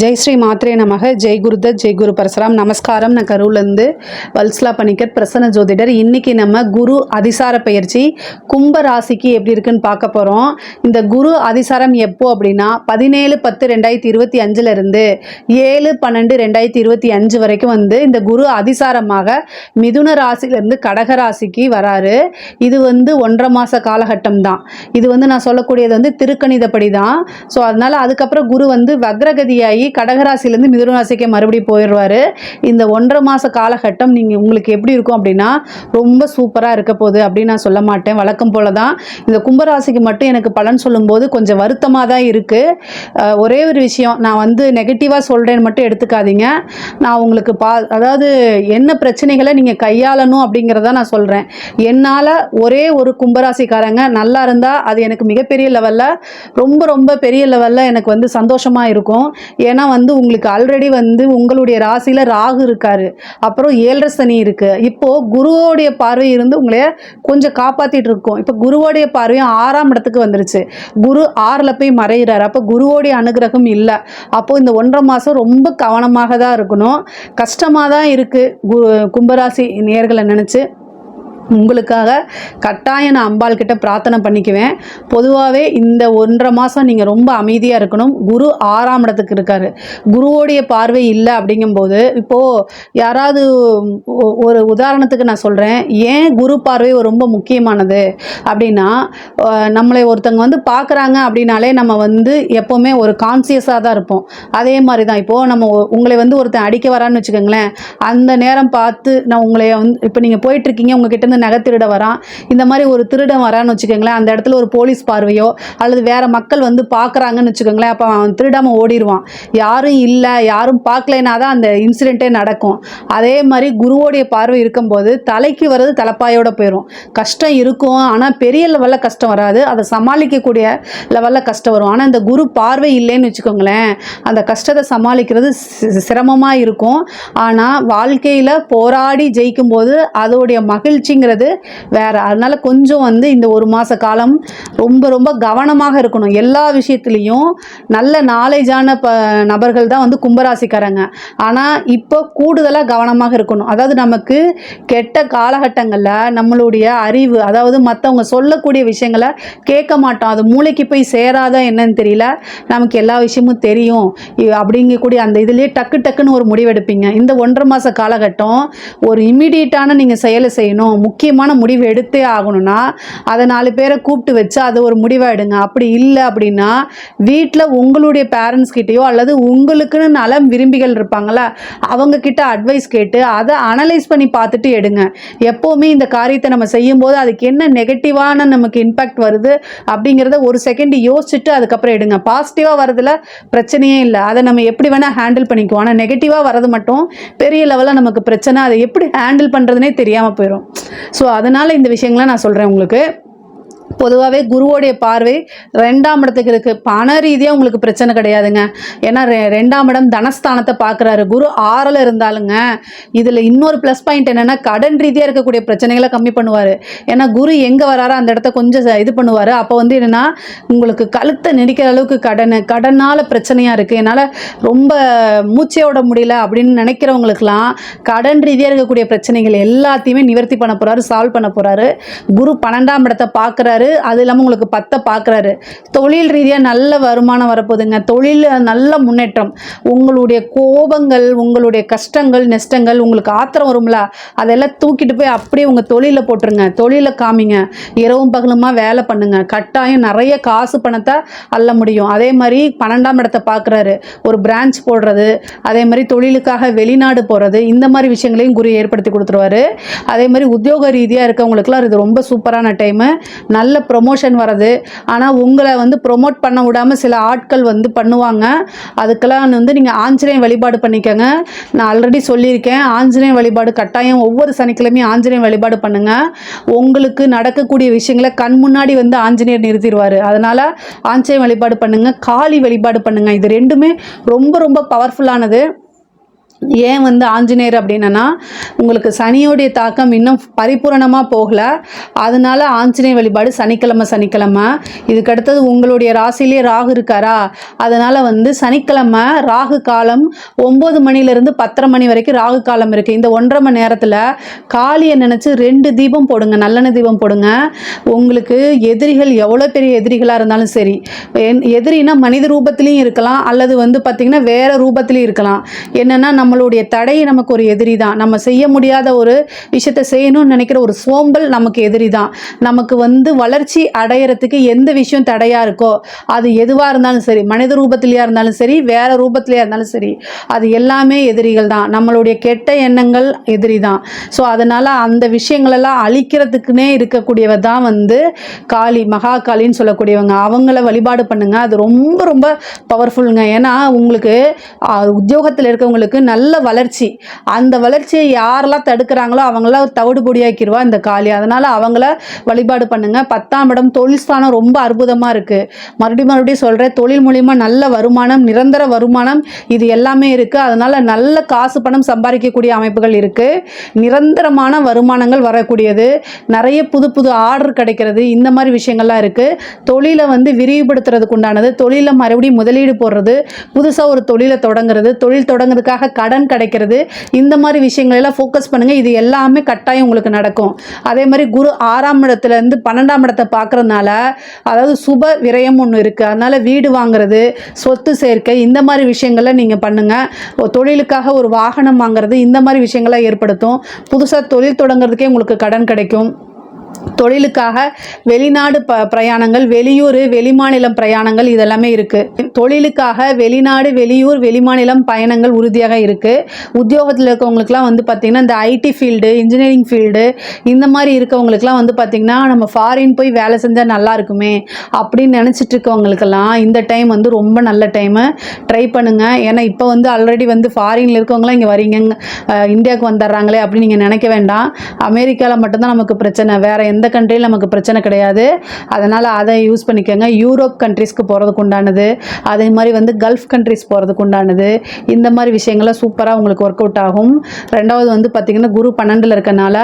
ஜெய் ஸ்ரீ மாத்ரே நமக. ஜெய் குருதத் ஜெய் குரு பரசுராம். நமஸ்காரம். நான் கரூர்லேருந்து வல்ஸ்லா பணிக்கர் பிரசன்ன ஜோதிடர். இன்றைக்கி நம்ம குரு அதிசார பயிற்சி கும்ப ராசிக்கு எப்படி இருக்குன்னு பார்க்க போகிறோம் இந்த குரு அதிசாரம் எப்போ அப்படின்னா பதினேழு பத்து ரெண்டாயிரத்தி இருபத்தி அஞ்சுலேருந்து ஏழு பன்னெண்டு ரெண்டாயிரத்தி இருபத்தி அஞ்சு வரைக்கும் வந்து இந்த குரு அதிசாரமாக மிதுன ராசியிலேருந்து கடக ராசிக்கு வராரு. இது வந்து ஒன்றரை மாத காலகட்டம் தான். இது வந்து நான் சொல்லக்கூடியது வந்து திருக்கணிதப்படி தான். ஸோ அதனால் அதுக்கப்புறம் குரு வந்து வக்ரகதியாகி கடகராசிலேருந்து மிதுனராசிக்கு மறுபடியும் போயிடுவார். இந்த ஒன்றரை மாத காலகட்டம் நீங்கள் உங்களுக்கு எப்படி இருக்கும் அப்படின்னா ரொம்ப சூப்பராக இருக்க போகுது அப்படின்னு நான் சொல்ல மாட்டேன். வழக்கம் போல தான் இந்த கும்பராசிக்கு மட்டும் எனக்கு பலன் சொல்லும்போது கொஞ்சம் வருத்தமாக தான் இருக்குது ஒரே ஒரு விஷயம் நான் வந்து நெகட்டிவாக சொல்கிறேன்னு மட்டும் எடுத்துக்காதீங்க. நான் உங்களுக்கு பா அதாவது என்ன பிரச்சனைகளை நீங்கள் கையாளணும் அப்படிங்கிறத நான் சொல்கிறேன் என்னால் ஒரே ஒரு கும்பராசிக்காரங்க நல்லா இருந்தால் அது எனக்கு மிகப்பெரிய லெவலில் ரொம்ப ரொம்ப பெரிய லெவலில் எனக்கு வந்து சந்தோஷமாக இருக்கும். ஏன்னா வந்து உங்களுக்கு ஆல்ரெடி வந்து உங்களுடைய ராசியில் ராகு இருக்காரு. அப்புறம் ஏழரை சனி இருக்குது இப்போது குருவோடைய பார்வை இருந்து உங்களைய கொஞ்சம் காப்பாற்றிட்டு இருக்கோம். இப்போ குருவோடைய பார்வையும் ஆறாம் இடத்துக்கு வந்துருச்சு. குரு ஆறில் போய் மறைகிறார் அப்போ குருவோடைய அனுகிரகம் இல்லை. அப்போது இந்த ஒன்றரை மாதம் ரொம்ப கவனமாக தான் இருக்கணும். கஷ்டமாக தான் இருக்குது கு கும்பராசி நேர்களை நினச்சி. உங்களுக்காக கட்டாயம் நான் அம்பாள் கிட்ட பிரார்த்தனை பண்ணிக்குவேன். பொதுவாகவே இந்த ஒன்றரை மாதம் நீங்கள் ரொம்ப அமைதியாக இருக்கணும். குரு ஆறாம் இடத்துக்கு இருக்காரு. குருவோடைய பார்வை இல்லை அப்படிங்கும்போது இப்போது யாராவது ஒரு உதாரணத்துக்கு நான் சொல்கிறேன் ஏன் குரு பார்வை ரொம்ப முக்கியமானது அப்படின்னா நம்மளை ஒருத்தங்க வந்து பார்க்குறாங்க அப்படின்னாலே நம்ம வந்து எப்போவுமே ஒரு கான்சியஸாக தான் இருப்போம். அதே மாதிரி தான் இப்போது நம்ம ஒ- உங்களை வந்து ஒருத்தன் அடிக்க வரான்னு வச்சுக்கோங்களேன். அந்த நேரம் பார்த்து நான் உங்களை வந்து இப்போ நீங்கள் போயிட்டுருக்கீங்க உங்ககிட்ட இருந்து நகை திருட வரான். இந்த மாதிரி ஒரு திருடன் வரான்னு வச்சுக்கோங்களேன் அந்த இடத்துல ஒரு போலீஸ் பார்வையோ அல்லது வேற மக்கள் வந்து பார்க்குறாங்கன்னு வச்சுக்கோங்களேன் அப்போ அவன் திருடாமல் ஓடிடுவான் யாரும் இல்லை யாரும் பார்க்கலைன்னா தான் அந்த இன்சிடெண்ட்டே நடக்கும். அதே மாதிரி குருவோடைய பார்வை இருக்கும்போது தலைக்கு வர்றது தலைப்பாயோட போயிடும் கஷ்டம் இருக்கும் ஆனால் பெரிய லெவலில் கஷ்டம் வராது. அதை சமாளிக்கக்கூடிய லெவலில் கஷ்டம் வரும். ஆனால் இந்த குரு பார்வை இல்லைன்னு வச்சுக்கோங்களேன் அந்த கஷ்டத்தை சமாளிக்கிறது சிரமமாக இருக்கும். ஆனால் வாழ்க்கையில் போராடி ஜெயிக்கும்போது அதோடைய மகிழ்ச்சி அப்படிங்கிறது வேற. அதனால கொஞ்சம் வந்து இந்த ஒரு மாத காலம் ரொம்ப ரொம்ப கவனமாக இருக்கணும். எல்லா விஷயத்துலேயும் நல்ல நாலேஜான ப நபர்கள் தான் வந்து கும்பராசிக்காரங்க. ஆனால் இப்போ கூடுதலாக கவனமாக இருக்கணும். அதாவது நமக்கு கெட்ட காலகட்டங்களில் நம்மளுடைய அறிவு அதாவது மற்றவங்க சொல்லக்கூடிய விஷயங்களை கேட்க மாட்டோம். அது மூளைக்கு போய் சேராதா என்னன்னு தெரியல. நமக்கு எல்லா விஷயமும் தெரியும். அப்படிங்கக்கூடிய அந்த இதுலேயே டக்கு டக்குன்னு ஒரு முடிவெடுப்பீங்க. இந்த ஒன்றரை மாத காலகட்டம் ஒரு இம்மிடியட்டான நீங்கள் செயலை செய்யணும். முக்கியமான முடிவு எடுத்தே ஆகணும்னா அதை நாலு பேரை கூப்பிட்டு வச்சு அது ஒரு முடிவாக எடுங்க. அப்படி இல்லை அப்படின்னா வீட்டில் உங்களுடைய பேரண்ட்ஸ் கிட்டேயோ அல்லது உங்களுக்குன்னு நலம் விரும்பிகள் இருப்பாங்களா அவங்க கிட்ட அட்வைஸ் கேட்டு அதை அனலைஸ் பண்ணி பார்த்துட்டு எடுங்க. எப்போவுமே இந்த காரியத்தை நம்ம செய்யும்போது அதுக்கு என்ன நெகட்டிவான நமக்கு இம்பேக்ட் வருது அப்படிங்கிறத ஒரு செகண்ட் யோசிச்சுட்டு அதுக்கப்புறம் எடுங்க. பாசிட்டிவாக வரதுல பிரச்சனையே இல்லை. அதை நம்ம எப்படி வேணால் ஹேண்டில் பண்ணிக்குவோம். ஆனால் நெகட்டிவாக வரது மட்டும் பெரிய லெவலில் நமக்கு பிரச்சனை. அதை எப்படி ஹேண்டில் பண்ணுறதுனே தெரியாமல் போயிடும் ஸோ அதனால் இந்த விஷயங்களை நான் சொல்கிறேன் உங்களுக்கு. பொதுவாகவே குருவோடைய பார்வை ரெண்டாம் இடத்துக்கு இருக்குது பண ரீதியாக உங்களுக்கு பிரச்சனை கிடையாதுங்க. ஏன்னா ரெ- ரெண்டாம் இடம் தனஸ்தானத்தை பார்க்குறாரு. குரு ஆறில் இருந்தாலுங்க இதில் இன்னொரு ப்ளஸ் பாயிண்ட் என்னென்னா கடன் ரீதியாக இருக்கக்கூடிய பிரச்சனைகளை கம்மி பண்ணுவார். ஏன்னா குரு எங்கே வராரோ அந்த இடத்த கொஞ்சம் இது பண்ணுவார். அப்போ வந்து என்னென்னா உங்களுக்கு கழுத்தை நெரிக்கிற அளவுக்கு கடன் கடனால் பிரச்சனையாக இருக்குது என்னால் ரொம்ப மூச்சே விட முடியல அப்படின்னு நினைக்கிறவங்களுக்கெல்லாம் கடன் ரீதியாக இருக்கக்கூடிய பிரச்சனைகள் எல்லாத்தையுமே நிவர்த்தி பண்ண போகிறாரு சால்வ் பண்ண போகிறாரு குரு பன்னெண்டாம் இடத்தை பார்க்குறாரு. அது இல்லாமல் உங்களுக்கு பத்தை பார்க்குறாரு தொழில் ரீதியாக நல்ல வருமானம் வரப்போகுதுங்க. தொழில் நல்ல முன்னேற்றம். உங்களுடைய கோபங்கள் உங்களுடைய கஷ்டங்கள் நஷ்டங்கள் உங்களுக்கு ஆத்திரம் வரும்ல? அதெல்லாம் தூக்கிட்டு போய் அப்படியே உங்கள் தொழிலில் போட்டுருங்க. தொழிலில் காமிங்க. இரவும் பகலுமா வேலை பண்ணுங்க. கட்டாயம் நிறைய காசு பணத்தை அள்ள முடியும். அதே மாதிரி பன்னெண்டாம் இடத்தை பார்க்குறாரு ஒரு பிரான்ச் போடுறது. அதே மாதிரி தொழிலுக்காக வெளிநாடு போகிறது இந்த மாதிரி விஷயங்களையும் குரு ஏற்படுத்தி கொடுத்துருவாரு. அதே மாதிரி உத்தியோக ரீதியாக இருக்கவங்களுக்குலாம் இது ரொம்ப சூப்பரான டைமு நல்ல ப்ரொமோஷன் வர்றது. ஆனால் உங்களை வந்து ப்ரொமோட் பண்ண விடாமல் சில ஆட்கள் வந்து பண்ணுவாங்க. அதுக்கெல்லாம் வந்து நீங்கள் ஆஞ்சநேயம் வழிபாடு பண்ணிக்கோங்க. நான் ஆல்ரெடி சொல்லியிருக்கேன். ஆஞ்சநேயம் வழிபாடு கட்டாயம் ஒவ்வொரு சனிக்கிழமையும் ஆஞ்சநேயம் வழிபாடு பண்ணுங்கள் உங்களுக்கு நடக்கக்கூடிய விஷயங்களை கண் முன்னாடி வந்து ஆஞ்சநேயர் நிறுத்திடுவார். அதனால் ஆஞ்சநேயம் வழிபாடு பண்ணுங்கள் காளி வழிபாடு பண்ணுங்கள் இது ரெண்டுமே ரொம்ப ரொம்ப பவர்ஃபுல்லானது ஏன் வந்து ஆஞ்சநேயர் அப்படின்னா உங்களுக்கு சனியோடைய தாக்கம் இன்னும் பரிபூரணமாக போகல. அதனால ஆஞ்சநேயர் வழிபாடு சனிக்கிழமை சனிக்கிழமை. இதுக்கு அடுத்தது உங்களுடைய ராசிலேயே ராகு இருக்காரா? அதனால் வந்து சனிக்கிழமை ராகு காலம் ஒம்பது மணிலேருந்து பத்தரை மணி வரைக்கும் ராகு காலம் இருக்குது இந்த ஒன்றரை மணி நேரத்தில் காளியை நினச்சி ரெண்டு தீபம் போடுங்க நல்லெண்ணெய் தீபம் போடுங்க. உங்களுக்கு எதிரிகள் எவ்வளோ பெரிய எதிரிகளாக இருந்தாலும் சரி என்- எதிரினா மனித ரூபத்திலையும் இருக்கலாம் அல்லது வந்து பார்த்திங்கன்னா வேறு ரூபத்திலையும் இருக்கலாம். என்னென்னா நம்ம நம்மளுடைய தடை நமக்கு ஒரு எதிரி தான் நம்ம செய்ய முடியாத ஒரு விஷயத்தை செய்யணும்னு நினைக்கிற ஒரு சோம்பல் நமக்கு எதிரி தான் நமக்கு வந்து வளர்ச்சி அடையிறதுக்கு எந்த விஷயம் தடையாக இருக்கோ அது எதுவாக இருந்தாலும் சரி மனித ரூபத்திலையாக இருந்தாலும் சரி வேறு ரூபத்திலையாக இருந்தாலும் சரி அது எல்லாமே எதிரிகள் தான் நம்மளுடைய கெட்ட எண்ணங்கள் எதிரி தான் ஸோ அதனால் அந்த விஷயங்களெல்லாம் அழிக்கிறதுக்குனே இருக்கக்கூடியவ தான் வந்து காளி மகா காளின்னு சொல்லக்கூடியவங்க. அவங்கள வழிபாடு பண்ணுங்கள் அது ரொம்ப ரொம்ப பவர்ஃபுல்லுங்க ஏன்னா உங்களுக்கு உத்தியோகத்தில் இருக்கவங்களுக்கு நல்ல நல்ல வளர்ச்சி. அந்த வளர்ச்சியை யாரெல்லாம் தடுக்கிறாங்களோ அவங்களாம் தவிடு பொடியாக்கிடுவா இந்த காளி. அதனால் அவங்கள வழிபாடு பண்ணுங்க. பத்தாம் இடம் தொழில் ஸ்தானம் ரொம்ப அற்புதமாக இருக்குது மறுபடியும் மறுபடியும் சொல்கிறேன் தொழில் மூலிமா நல்ல வருமானம் நிரந்தர வருமானம் இது எல்லாமே இருக்குது அதனால் நல்ல காசு பணம் சம்பாதிக்கக்கூடிய அமைப்புகள் இருக்குது நிரந்தரமான வருமானங்கள் வரக்கூடியது. நிறைய புது புது ஆர்டர் கிடைக்கிறது. இந்த மாதிரி விஷயங்கள்லாம் இருக்குது தொழிலை வந்து விரிவுபடுத்துறதுக்கு உண்டானது. தொழிலில் மறுபடியும் முதலீடு போடுறது. புதுசாக ஒரு தொழிலை தொடங்குறது. தொழில் தொடங்குறதுக்காக கடன் கிடைக்கிறது. இந்த மாதிரி விஷயங்கள் எல்லாம் ஃபோக்கஸ் பண்ணுங்கள் இது எல்லாமே கட்டாயம் உங்களுக்கு நடக்கும். அதே மாதிரி குரு ஆறாம் இடத்துலேருந்து பன்னெண்டாம் இடத்தை பார்க்குறதுனால அதாவது சுப விரயம் ஒன்று இருக்குது அதனால் வீடு வாங்குறது சொத்து சேர்க்கை இந்த மாதிரி விஷயங்களை நீங்கள் பண்ணுங்கள் தொழிலுக்காக ஒரு வாகனம் வாங்குறது இந்த மாதிரி விஷயங்களை ஏற்படுத்தும். புதுசாக தொழில் தொடங்குறதுக்கே உங்களுக்கு கடன் கிடைக்கும். தொழிலுக்காக வெளிநாடு ப பிரயாணங்கள் வெளியூர் வெளிமாநிலம் பிரயாணங்கள் இதெல்லாமே இருக்குது தொழிலுக்காக வெளிநாடு வெளியூர் வெளிமாநிலம் பயணங்கள் உறுதியாக இருக்குது உத்தியோகத்தில் இருக்கவங்களுக்குலாம் வந்து பார்த்திங்கன்னா இந்த ஐடி ஃபீல்டு இன்ஜினியரிங் ஃபீல்டு இந்த மாதிரி இருக்கவங்களுக்குலாம் வந்து பார்த்திங்கன்னா நம்ம ஃபாரின் போய் வேலை செஞ்சால் நல்லா இருக்குமே அப்படின்னு நினச்சிட்டு இருக்கவங்களுக்கெல்லாம் இந்த டைம் வந்து ரொம்ப நல்ல டைமு. ட்ரை பண்ணுங்கள் ஏன்னா இப்போ வந்து ஆல்ரெடி வந்து ஃபாரினில் இருக்கவங்களாம் இங்கே வரீங்க. இந்தியாவுக்கு வந்துடுறாங்களே அப்படின்னு நீங்கள் நினைக்க வேண்டாம். அமெரிக்காவில் மட்டும்தான் நமக்கு பிரச்சனை. வேறு எந்த கண்ட்ரியில் நமக்கு பிரச்சனை கிடையாது. அதனால் அதை யூஸ் பண்ணிக்கோங்க. யூரோப் கண்ட்ரிஸ்க்கு போகிறதுக்கு உண்டானது. அதே மாதிரி வந்து கல்ஃப் கண்ட்ரிஸ் போகிறதுக்கு உண்டானது. இந்த மாதிரி விஷயங்கள்லாம் சூப்பராக உங்களுக்கு ஒர்க் அவுட் ஆகும். ரெண்டாவது வந்து பார்த்திங்கன்னா குரு பன்னெண்டில் இருக்கனால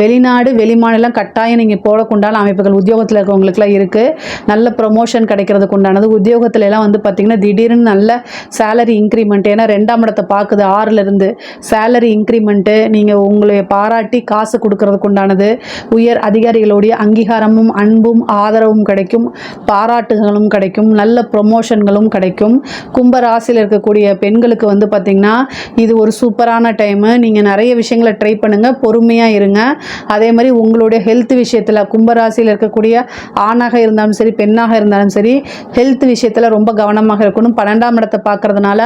வெளிநாடு வெளிமாநிலம் கட்டாயம் நீங்கள் போடக்குண்டான அமைப்புகள் உத்தியோகத்தில் இருக்கவங்களுக்குலாம் இருக்குது நல்ல ப்ரொமோஷன் கிடைக்கிறதுக்கு உண்டானது. உத்தியோகத்துல எல்லாம் வந்து பார்த்திங்கன்னா திடீர்னு நல்ல சேலரி இன்க்ரிமெண்ட் ஏன்னா ரெண்டாம் இடத்தை பார்க்குது. ஆறுலேருந்து சேலரி இன்க்ரிமெண்ட்டு நீங்கள் உங்களை பாராட்டி காசு கொடுக்கறதுக்கு உண்டானது. உயர் அதிகாரிகளுடைய அங்கீகாரமும் அன்பும் ஆதரவும் கிடைக்கும். பாராட்டுகளும் கிடைக்கும். நல்ல ப்ரொமோஷன்களும் கிடைக்கும். கும்பராசியில் இருக்கக்கூடிய பெண்களுக்கு வந்து பார்த்திங்கன்னா இது ஒரு சூப்பரான டைமு நீங்கள் நிறைய விஷயங்களை ட்ரை பண்ணுங்கள் பொறுமையாக இருங்க. அதே மாதிரி உங்களுடைய ஹெல்த் விஷயத்தில் கும்பராசியில் இருக்கக்கூடிய ஆணாக இருந்தாலும் சரி பெண்ணாக இருந்தாலும் சரி ஹெல்த் விஷயத்தில் ரொம்ப கவனமாக இருக்கணும். பன்னெண்டாம் இடத்தை பார்க்குறதுனால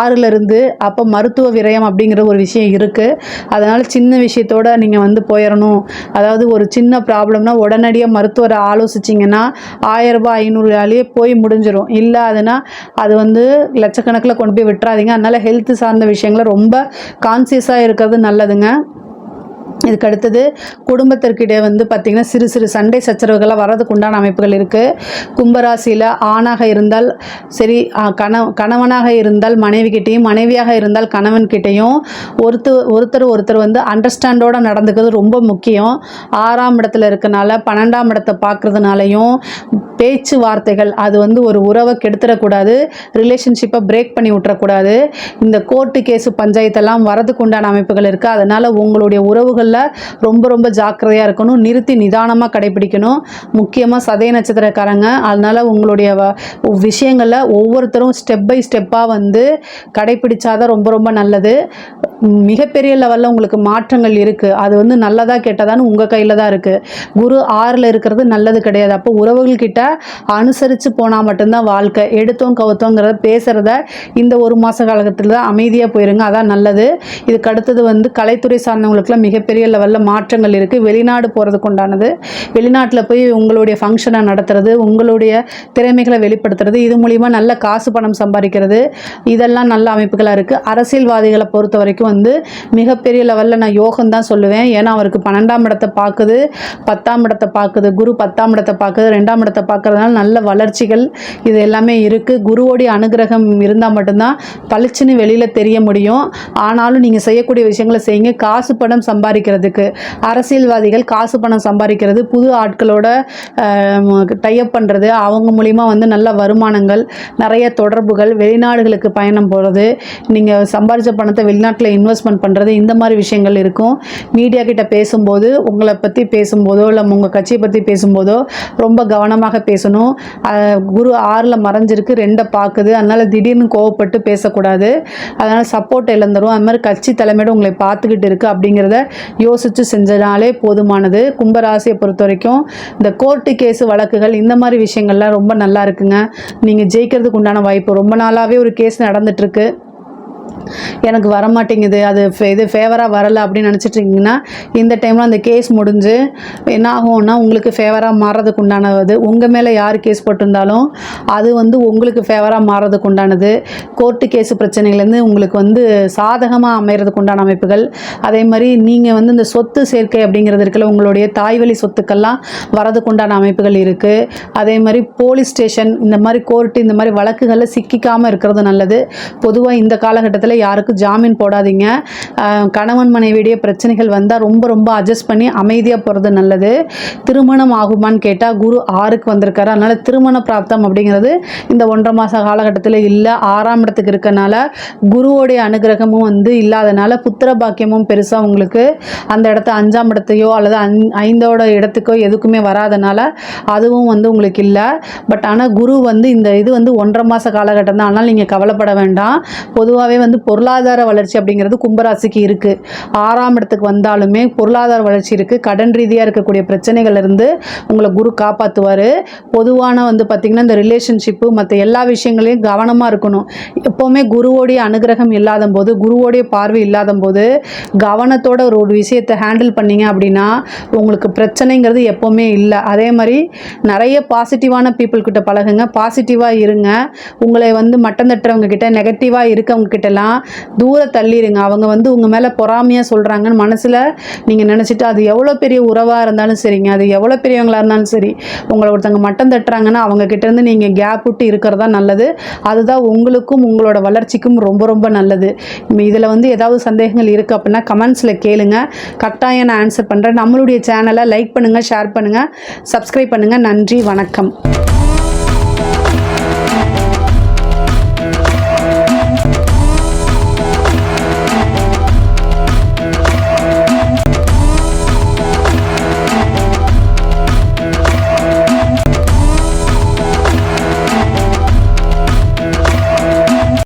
ஆறுலருந்து அப்போ மருத்துவ விரயம் அப்படிங்கிற ஒரு விஷயம் இருக்குது அதனால் சின்ன விஷயத்தோட நீங்கள் வந்து போயிடணும் அதாவது ஒரு சின்ன ப்ராப்ளம்னா உடனடியாக மருத்துவரை ஆலோசிச்சிங்கன்னா ஆயிரம் ரூபாய் ஐநூறுரூவாலேயே போய் முடிஞ்சிடும் இல்லை அதுனா அது வந்து லட்சக்கணக்கில் கொண்டு போய் விட்டுறாதீங்க. அதனால் ஹெல்த் சார்ந்த விஷயங்களை ரொம்ப கான்சியஸாக இருக்கிறது நல்லதுங்க. இதுக்கு அடுத்தது குடும்பத்திற்கிடையே வந்து பார்த்திங்கன்னா சிறு சிறு சண்டை சச்சரவுகள்லாம் வர்றதுக்கு உண்டான அமைப்புகள் இருக்குது கும்பராசியில் ஆணாக இருந்தால் சரி கண கணவனாக இருந்தால் மனைவிக்கிட்டேயும் மனைவியாக இருந்தால் கணவன்கிட்டேயும் ஒருத்தர் ஒருத்தர் ஒருத்தர் வந்து அண்டர்ஸ்டாண்டோடு நடந்துக்கிறது ரொம்ப முக்கியம். ஆறாம் இடத்துல இருக்கனால பன்னெண்டாம் இடத்தை பார்க்குறதுனாலையும் பேச்சுவார்த்தைகள் அது வந்து ஒரு உறவை கெடுத்துடக்கூடாது ரிலேஷன்ஷிப்பை பிரேக் பண்ணி விட்டுறக்கூடாது. இந்த கோர்ட்டு கேஸு பஞ்சாயத்தெல்லாம் வரதுக்கு உண்டான அமைப்புகள் இருக்குது அதனால் உங்களுடைய உறவுகள் விஷயங்களில் ரொம்ப ரொம்ப ஜாக்கிரதையாக இருக்கணும் நிறுத்தி நிதானமாக கடைபிடிக்கணும். முக்கியமாக சதய நட்சத்திரக்காரங்க. அதனால் உங்களுடைய வ- ஒவ்வொருத்தரும் ஸ்டெப் பை ஸ்டெப்பாக வந்து கடைபிடிச்சாதான் ரொம்ப ரொம்ப நல்லது. மிகப்பெரிய லெவலில் உங்களுக்கு மாற்றங்கள் இருக்குது அது வந்து நல்லதாக கெட்டதான்னு உங்கள் கையில் தான் இருக்குது குரு ஆறில் இருக்கிறது நல்லது கிடையாது. அப்போ உறவுகள்கிட்ட அனுசரித்து போனால் மட்டும்தான் வாழ்க்கை. எடுத்தோம் கவுத்தோங்கிறத பேசுகிறத இந்த ஒரு மாத காலகட்டத்தில் தான் அமைதியாக போயிருங்க. அதான் நல்லது. இதுக்கு அடுத்தது வந்து கலைத்துறை சார்ந்தவங்களுக்குலாம் மிகப்பெரிய பெரிய லெவலில் மாற்றங்கள் இருக்குது வெளிநாடு போகிறதுக்கு உண்டானது வெளிநாட்டில் போய் உங்களுடைய ஃபங்க்ஷனை நடத்துறது உங்களுடைய திறமைகளை வெளிப்படுத்துறது இது மூலிமா நல்ல காசு பணம் சம்பாதிக்கிறது. இதெல்லாம் நல்ல அமைப்புகளாக இருக்குது அரசியல்வாதிகளை பொறுத்த வரைக்கும் வந்து மிகப்பெரிய லெவலில் நான் யோகம் தான் சொல்லுவேன். ஏன்னா அவருக்கு பன்னெண்டாம் இடத்தை பார்க்குது பத்தாம் இடத்தை பார்க்குது குரு பத்தாம் இடத்தை பார்க்குது ரெண்டாம் இடத்தை பார்க்குறதுனால நல்ல வளர்ச்சிகள் இது எல்லாமே இருக்குது குருவோடைய அனுகிரகம் இருந்தால் மட்டும்தான் பளிச்சுன்னு வெளியில் தெரிய முடியும். ஆனாலும் நீங்கள் செய்யக்கூடிய விஷயங்களை செய்யுங்க. காசு பணம் சம்பாதிக்கிறதுக்கு. அரசியல்வாதிகள் காசு பணம் சம்பாதிக்கிறது புது ஆட்களோட டைப் பண்ணுறது அவங்க மூலிமா வந்து நல்ல வருமானங்கள் நிறைய தொடர்புகள் வெளிநாடுகளுக்கு பயணம் போகிறது நீங்கள் சம்பாதிச்ச பணத்தை வெளிநாட்டில் இன்வெஸ்ட்மெண்ட் பண்ணுறது இந்த மாதிரி விஷயங்கள் இருக்கும். மீடியா கிட்ட பேசும்போது உங்களை பற்றி பேசும்போதோ இல்லை உங்கள் கட்சியை பற்றி பேசும்போதோ ரொம்ப கவனமாக பேசணும். குரு ஆறில் மறைஞ்சிருக்கு ரெண்டை பார்க்குது. அதனால் திடீர்னு கோவப்பட்டு பேசக்கூடாது. அதனால் சப்போர்ட் இழந்துடும் அது மாதிரி கட்சி தலைமையோட உங்களை பார்த்துக்கிட்டு இருக்குது அப்படிங்கிறத யோசித்து செஞ்சனாலே போதுமானது. கும்பராசியை பொறுத்த வரைக்கும் இந்த கோர்ட்டு கேஸு வழக்குகள் இந்த மாதிரி விஷயங்கள்லாம் ரொம்ப நல்லா இருக்குங்க. நீங்கள் ஜெயிக்கிறதுக்கு உண்டான வாய்ப்பு. ரொம்ப நாளாகவே ஒரு கேஸ் நடந்துட்டுருக்கு எனக்கு வரமாட்டேங்குது. அது ஃபே- இது ஃபேவராக வரலை அப்படின்னு நினச்சிட்டு இருக்கீங்கன்னா இந்த டைமில் அந்த கேஸ் முடிஞ்சு என்ன ஆகும்னா உங்களுக்கு ஃபேவராக மாறுறதுக்கு உண்டானது உங்கள் மேலே யார் கேஸ் போட்டிருந்தாலும் அது வந்து உங்களுக்கு ஃபேவராக மாறுறதுக்கு உண்டானது. கோர்ட்டு கேஸ் பிரச்சனைகள்லேருந்து உங்களுக்கு வந்து சாதகமாக அமைகிறதுக்கு உண்டான அமைப்புகள். அதே மாதிரி நீங்கள் வந்து இந்த சொத்து சேர்க்கை அப்படிங்கிறது இருக்குல்ல உங்களுடைய தாய்வழி சொத்துக்கள்லாம் வரதுக்கு உண்டான அமைப்புகள் இருக்குது அதே மாதிரி போலீஸ் ஸ்டேஷன் இந்த மாதிரி கோர்ட்டு இந்த மாதிரி வழக்குகளில் சிக்கிக்காமல் இருக்கிறது நல்லது. பொதுவாக இந்த காலகட்டத்தில் யாருக்கும் ஜாமீன் போடாதீங்க. கணவன் மனைவியுடைய பிரச்சனைகள் வந்தால் ரொம்ப ரொம்ப அட்ஜஸ்ட் பண்ணி அமைதியாக போகிறது நல்லது. திருமணம் ஆகுமான்னு கேட்டால் குரு ஆறுக்கு வந்திருக்காரு. அதனால் திருமண பிராப்தம் அப்படிங்கிறது இந்த ஒன்றரை மாத காலகட்டத்தில் இல்லை. ஆறாம் இடத்துக்கு இருக்கனால குருவோடைய அனுகிரகமும் வந்து இல்லாதனால புத்திர பாக்கியமும் பெருசாக உங்களுக்கு அந்த இடத்த அஞ்சாம் இடத்தையோ அல்லது அஞ் ஐந்தோட இடத்துக்கோ எதுக்குமே வராதனால அதுவும் வந்து உங்களுக்கு இல்லை. பட் ஆனால் குரு வந்து இந்த இது வந்து ஒன்றரை மாத காலகட்டம் தான். அதனால் நீங்கள் கவலைப்பட வேண்டாம். பொதுவாகவே வந்து பொருளாதார வளர்ச்சி அப்படிங்கிறது கும்பராசிக்கு இருக்குது ஆறாம் இடத்துக்கு வந்தாலுமே பொருளாதார வளர்ச்சி இருக்குது கடன் ரீதியாக இருக்கக்கூடிய பிரச்சனைகள் இருந்து உங்களை குரு காப்பாற்றுவார் பொதுவான வந்து பார்த்திங்கன்னா இந்த ரிலேஷன்ஷிப்பு மற்ற எல்லா விஷயங்களையும் கவனமாக இருக்கணும். எப்போவுமே குருவோடைய அனுகிரகம் இல்லாத போது குருவோடைய பார்வை இல்லாத போது கவனத்தோட ஒரு ஒரு விஷயத்தை ஹேண்டில் பண்ணீங்க அப்படின்னா உங்களுக்கு பிரச்சனைங்கிறது எப்போவுமே இல்லை. அதே மாதிரி நிறைய பாசிட்டிவான பீப்புள் கிட்ட பழகுங்க. பாசிட்டிவாக இருங்க. உங்களை வந்து மட்டம் தட்டுறவங்க கிட்ட நெகட்டிவாக இருக்கவங்க கிட்டலாம் தூர தள்ளிடுங்க அவங்க வந்து உங்கள் மேலே பொறாமையாக சொல்கிறாங்கன்னு மனசில் நீங்கள் நினச்சிட்டு அது எவ்வளோ பெரிய உறவாக இருந்தாலும் சரிங்க. அது எவ்வளோ பெரியவங்களாக இருந்தாலும் சரி உங்களை ஒருத்தவங்க மட்டம் தட்டுறாங்கன்னா அவங்கக்கிட்டேருந்து நீங்கள் கேப் விட்டு இருக்கிறதா நல்லது. அதுதான் உங்களுக்கும் உங்களோட வளர்ச்சிக்கும் ரொம்ப ரொம்ப நல்லது. இதில் வந்து ஏதாவது சந்தேகங்கள் இருக்குது அப்படின்னா கமெண்ட்ஸில் கேளுங்க. கட்டாயம் நான் ஆன்சர் பண்ணுறேன் நம்மளுடைய சேனலை லைக் பண்ணுங்கள் ஷேர் பண்ணுங்கள் சப்ஸ்கிரைப் பண்ணுங்கள் நன்றி வணக்கம்.